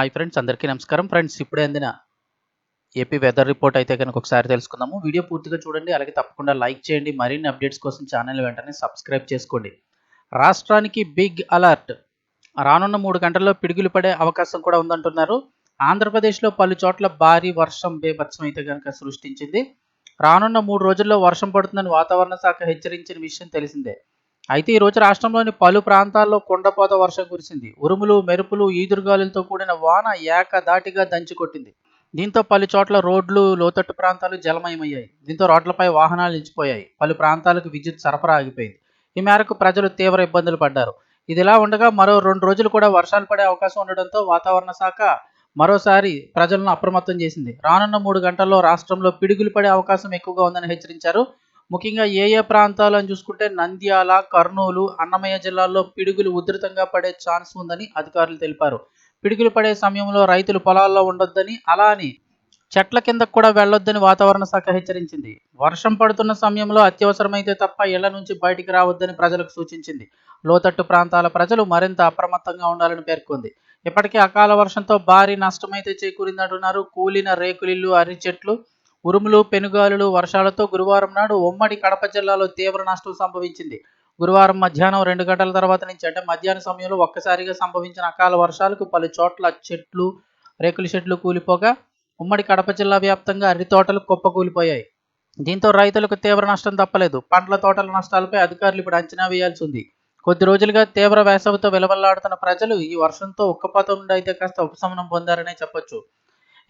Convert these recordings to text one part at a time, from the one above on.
Hi friends అందరికీ నమస్కారం. Friends ఇప్పుడే అందిన ఏపీ వెదర్ రిపోర్ట్ అయితే కనుక ఒకసారి తెలుసుకుందాము. వీడియో పూర్తిగా చూడండి అలాగే తప్పకుండా లైక్ చేయండి. మరిన్ని అప్డేట్స్ కోసం ఛానల్ వెంటనే సబ్స్క్రైబ్ చేసుకోండి. రాష్ట్రానికి బిగ్ అలర్ట్. రానున్న మూడు గంటల్లో పిడుగులు పడే అవకాశం కూడా ఉందంటున్నారు. ఆంధ్రప్రదేశ్లో పలు చోట్ల భారీ వర్షం బేభత్సం అయితే కనుక సృష్టించింది. రానున్న మూడు రోజుల్లో వర్షం పడుతుందని వాతావరణ శాఖ హెచ్చరించిన విషయం తెలిసిందే. అయితే ఈ రోజు రాష్ట్రంలోని పలు ప్రాంతాల్లో కుండపోత వర్షం కురిసింది. ఉరుములు మెరుపులు ఈదురుగాలులతో కూడిన వాన ఏకదాటిగా దంచికొట్టింది దీంతో పలు చోట్ల రోడ్లు లోతట్టు ప్రాంతాలు జలమయమయ్యాయి. దీంతో రోడ్లపై వాహనాలు నిలిచిపోయాయి. పలు ప్రాంతాలకు విద్యుత్ సరఫరా ఆగిపోయింది. ఈ మేరకు ప్రజలు తీవ్ర ఇబ్బందులు పడ్డారు. ఇదిలా ఉండగా మరో రెండు రోజులు కూడా వర్షాలు పడే అవకాశం ఉండడంతో వాతావరణ శాఖ మరోసారి ప్రజలను అప్రమత్తం చేసింది. రానున్న మూడు గంటల్లో రాష్ట్రంలో పిడుగులు పడే అవకాశం ఎక్కువగా ఉందని హెచ్చరించారు. ముఖ్యంగా ఏ ఏ ప్రాంతాలు అని చూసుకుంటే నంద్యాల కర్నూలు అన్నమయ్య జిల్లాల్లో పిడుగులు ఉధృతంగా పడే ఛాన్స్ ఉందని అధికారులు తెలిపారు. పిడుగులు పడే సమయంలో రైతులు పొలాల్లో ఉండొద్దని అలా అని చెట్ల కిందకు కూడా వెళ్ళొద్దని వాతావరణ శాఖ హెచ్చరించింది. వర్షం పడుతున్న సమయంలో అత్యవసరమైతే తప్ప ఇళ్ళ నుంచి బయటికి రావద్దని ప్రజలకు సూచించింది. లోతట్టు ప్రాంతాల ప్రజలు మరింత అప్రమత్తంగా ఉండాలని పేర్కొంది. ఇప్పటికే అకాల వర్షంతో భారీ నష్టమైతే చేకూరిందంటున్నారు. కూలిన రేకులిల్లు అరిచెట్లు ఉరుములు పెనుగాలులు వర్షాలతో గురువారం నాడు ఉమ్మడి కడప జిల్లాలో తీవ్ర నష్టం సంభవించింది. గురువారం మధ్యాహ్నం రెండు గంటల తర్వాత నుంచి అంటే మధ్యాహ్న సమయంలో ఒక్కసారిగా సంభవించిన అకాల వర్షాలకు పలు చోట్ల చెట్లు రేకుల చెట్లు కూలిపోగా ఉమ్మడి కడప జిల్లా వ్యాప్తంగా అరటి తోటలు కుప్పకూలిపోయాయి. దీంతో రైతులకు తీవ్ర నష్టం తప్పలేదు. పండ్ల తోటల నష్టాలపై అధికారులు ఇప్పుడు అంచనా వేయాల్సి ఉంది. కొద్ది రోజులుగా తీవ్ర వేసవితో విలవల్లాడుతున్న ప్రజలు ఈ వర్షంతో ఉక్కపోత నుండి అయితే కాస్త ఉపశమనం పొందారనే చెప్పొచ్చు.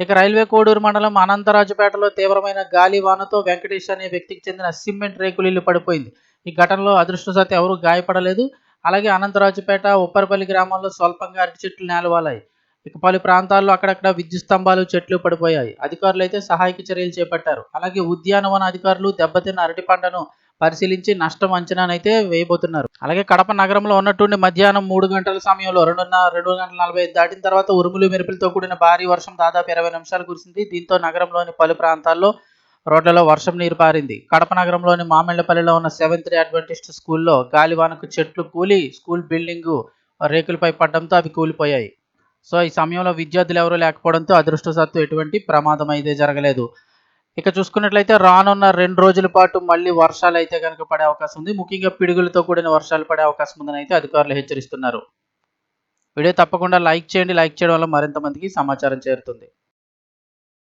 ఇక రైల్వే కోడూరు మండలం అనంతరాజుపేటలో తీవ్రమైన గాలి వానతో వెంకటేష్ అనే వ్యక్తికి చెందిన సిమెంట్ రేకులు ఇల్లు పడిపోయింది. ఈ ఘటనలో అదృష్టవశాత్తు ఎవరూ గాయపడలేదు. అలాగే అనంతరాజుపేట ఉప్పరపల్లి గ్రామాల్లో స్వల్పంగా అరటి చెట్లు నేలవాలాయి. ఇక పలు ప్రాంతాల్లో అక్కడక్కడ విద్యుత్ స్తంభాలు చెట్లు పడిపోయాయి. అధికారులు అయితే సహాయక చర్యలు చేపట్టారు. అలాగే ఉద్యానవన అధికారులు దెబ్బతిన్న అరటి పంటను పరిశీలించి నష్టం అంచనానైతే వేయబోతున్నారు. అలాగే కడప నగరంలో ఉన్నటువంటి మధ్యాహ్నం మూడు గంటల సమయంలో రెండున్నర రెండు గంటల నలభై ఐదు దాటిన తర్వాత ఉరుములు మెరుపులతో కూడిన భారీ వర్షం దాదాపు ఇరవై నిమిషాలు కురిసింది. దీంతో నగరంలోని పలు ప్రాంతాల్లో రోడ్లలో వర్షం నీరు పారింది. కడప నగరంలోని మామిళ్ళపల్లిలో ఉన్న సెవెంత్ డే అడ్వెంటిస్ట్ స్కూల్లో గాలివానకు చెట్లు కూలి స్కూల్ బిల్డింగు రేకులపై పడడంతో అవి కూలిపోయాయి. సో ఈ సమయంలో విద్యార్థులు ఎవరూ లేకపోవడంతో అదృష్టవశాత్తు ఎటువంటి ప్రమాదం అయితే జరగలేదు. ఇక చూసుకున్నట్లయితే రానున్న రెండు రోజుల పాటు మళ్ళీ వర్షాలు అయితే కనుక పడే అవకాశం ఉంది. ముఖ్యంగా పిడుగులతో కూడిన వర్షాలు పడే అవకాశం ఉందని అయితే అధికారులు హెచ్చరిస్తున్నారు. వీడియో తప్పకుండా లైక్ చేయండి. లైక్ చేయడం వల్ల మరింత మందికి సమాచారం చేరుతుంది.